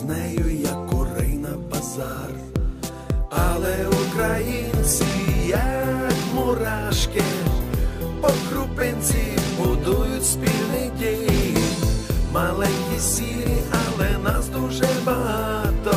із нею, як курей на базар. Але українці, як мурашки, по крупинці будують спільний дім. Маленькі сірі, але нас дуже багато,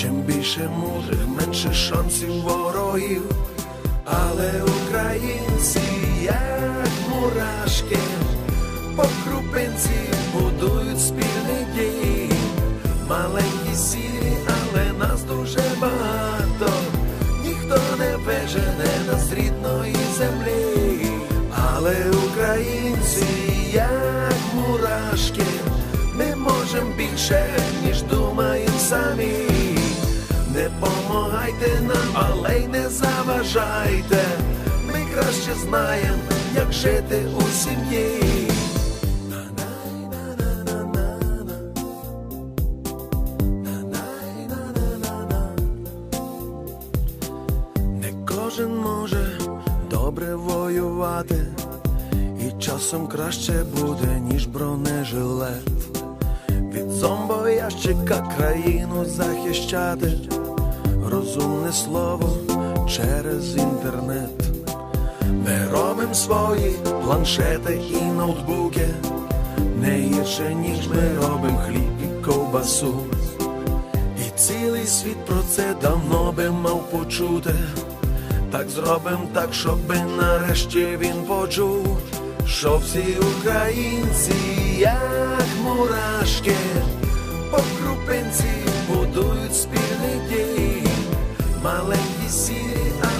Чим більше мудрих, менше шансів ворогів. Але українці, як мурашки, по крупинці будують спільний дім. Маленькі сірі, але нас дуже багато. Ніхто не вижене нас рідної землі. Але українці, як мурашки, ми можемо більше, але й не заважайте. Ми краще знаємо, як жити у сім'ї. Не кожен може добре воювати, і часом краще буде, ніж бронежилет. Від зомбоящика країну захищати, розумне слово через інтернет. Ми робимо свої планшети і ноутбуки, не гірше, ніж ми робимо хліб і ковбасу. І цілий світ про це давно би мав почути. Так зробим так, щоби нарешті він почув, що всі українці, як мурашки,